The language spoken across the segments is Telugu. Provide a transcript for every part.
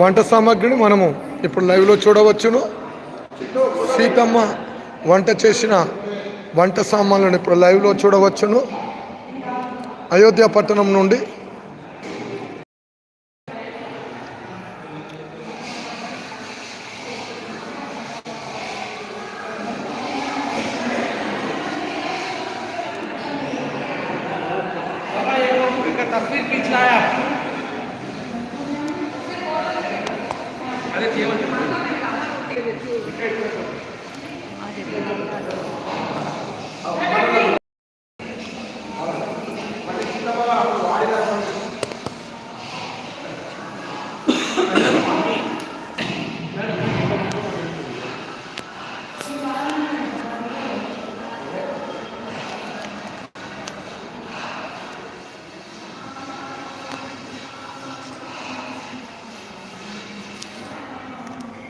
వంట సామాగ్రిని మనము ఇప్పుడు లైవ్లో చూడవచ్చును సీతమ్మ వంట చేసిన వంట సామాన్లను ఇప్పుడు లైవ్లో చూడవచ్చును అయోధ్య పట్టణం నుండి तस्वीर खींच लाया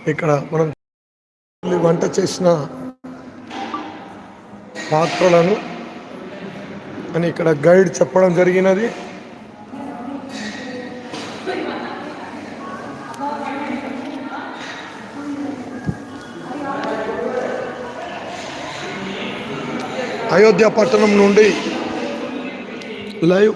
ఇక్కడ మనం వంట చేసిన పాత్రలను అని ఇక్కడ గైడ్ చెప్పడం జరిగినది. అయోధ్య పట్టణం నుండి లైవ్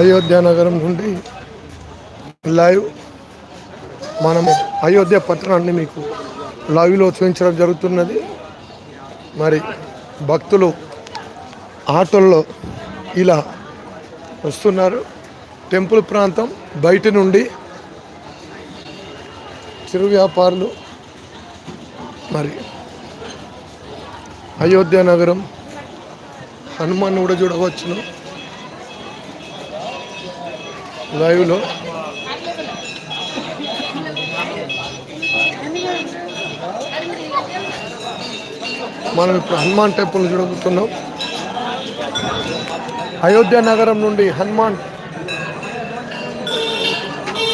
అయోధ్య నగరం నుండి లైవ్ మనము అయోధ్య పట్టణాన్ని మీకు లైవ్లో చూపించడం జరుగుతున్నది. మరి భక్తులు ఆటోల్లో ఇలా వస్తున్నారు. టెంపుల్ ప్రాంతం బయట నుండి చిరు వ్యాపారులు మరి అయోధ్య నగరం హనుమాన్ కూడా చూడవచ్చును. లైవ్లో మనం ఇప్పుడు హనుమాన్ టెంపుల్ చూడబోతున్నాం. అయోధ్య నగరం నుండి హనుమాన్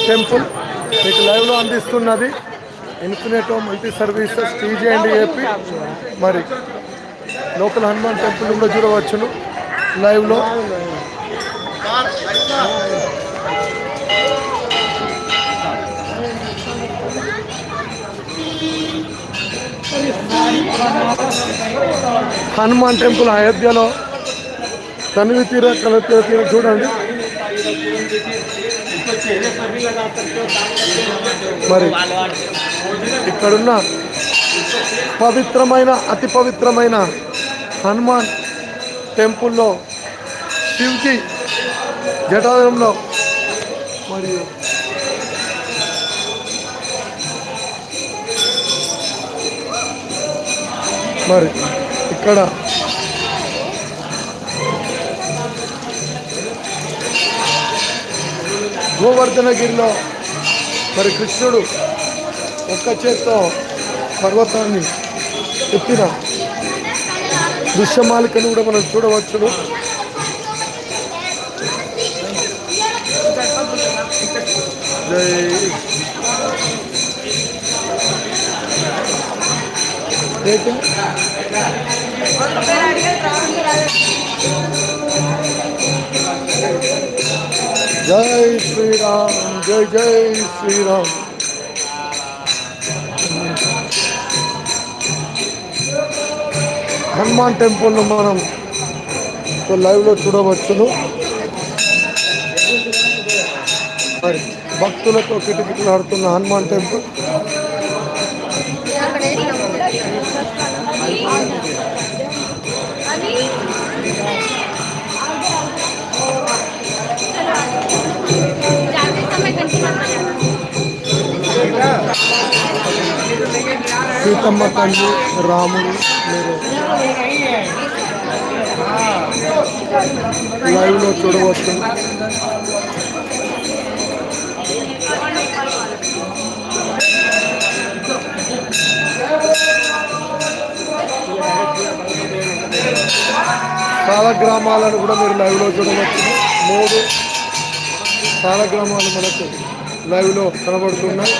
టెంపుల్ మీకు లైవ్లో అందిస్తున్నది. ఇన్ఫినేటో multi services TG and AP మరి లోకల్ హనుమాన్ టెంపుల్ కూడా చూడవచ్చును. లైవ్లో హనుమాన్ టెంపుల్ అయోధ్యలో తనివి తీర కల తీర చూడండి. మరి ఇక్కడున్న పవిత్రమైన అతి పవిత్రమైన హనుమాన్ టెంపుల్లో శివుకి జటాలంలో మరియు మరి ఇక్కడ గోవర్ధనగిరిలో మరి కృష్ణుడు ఒక్క చేత్తో పర్వతాన్ని ఎత్తిన దృశ్యమాలికను కూడా మనం చూడవచ్చును. జై ఏంటి? జై శ్రీరామ్ జై జై శ్రీరామ్. హనుమాన్ టెంపుల్ను మనం లైవ్లో చూడవచ్చును. మరి భక్తులతో కిటకిటలాడుతున్న హనుమాన్ టెంపుల్. సీతమ్మ తల్లి రాముడు మీరు. లైవ్లో చూడవచ్చు. చాలా గ్రామాలను కూడా మీరు లైవ్లో చూడవచ్చు. మూడు చాలా గ్రామాలు మనకు లైవ్లో కనబడుతున్నాయి.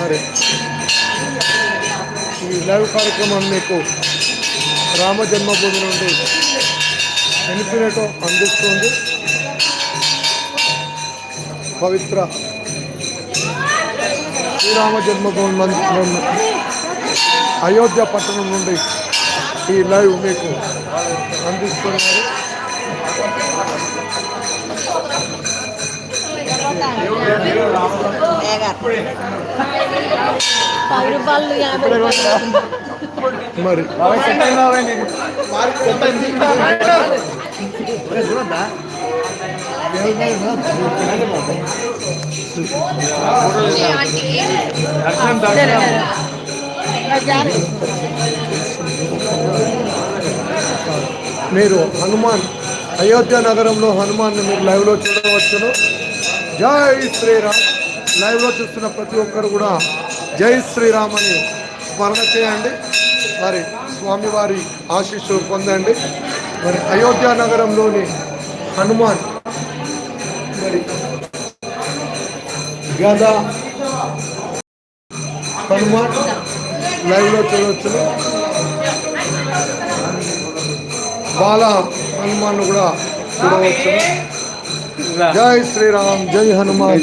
మరి ఈ లైవ్ కార్యక్రమం మీకు రామ జన్మభూమి నుండి ఎన్ఫినేటో అందిస్తుంది. పవిత్ర శ్రీరామ జన్మభూమి నందు- అయోధ్య పట్టణం నుండి ఈ లైవ్ మీకు అందిస్తున్నారు. పది రూపాయలు. యాభై మీరు హనుమాన్ అయోధ్య నగరంలో హనుమాన్ మీరు లైవ్లో చూడవచ్చును. జై శ్రీరామ్. లైవ్లో చూస్తున్న ప్రతి ఒక్కరు కూడా జై శ్రీరామ్ అని స్మరణ చేయండి. మరి స్వామివారి ఆశీస్సులు పొందండి. మరి అయోధ్య నగరంలోని హనుమాన్ మరి గద హనుమాన్ లైవ్లో చూడవచ్చును బాల హనుమాన్ కూడా చూడవచ్చు. జై శ్రీరామ్ జై హనుమాన్.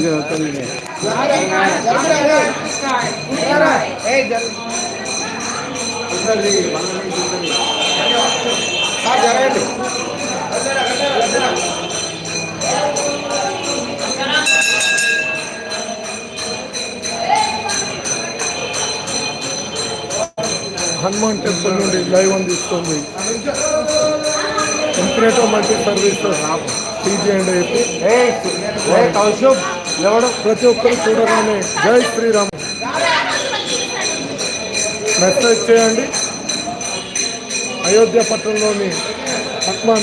హనుమాన్ టెంపుల్ నుండి లైవ్ అందిస్తుంది internet multi services TG and AP. ప్రతి ఒక్కరు చూడగానే జై శ్రీరామ్. మెసేజ్ చేయండి అయోధ్య పట్టణంలోని హనుమాన్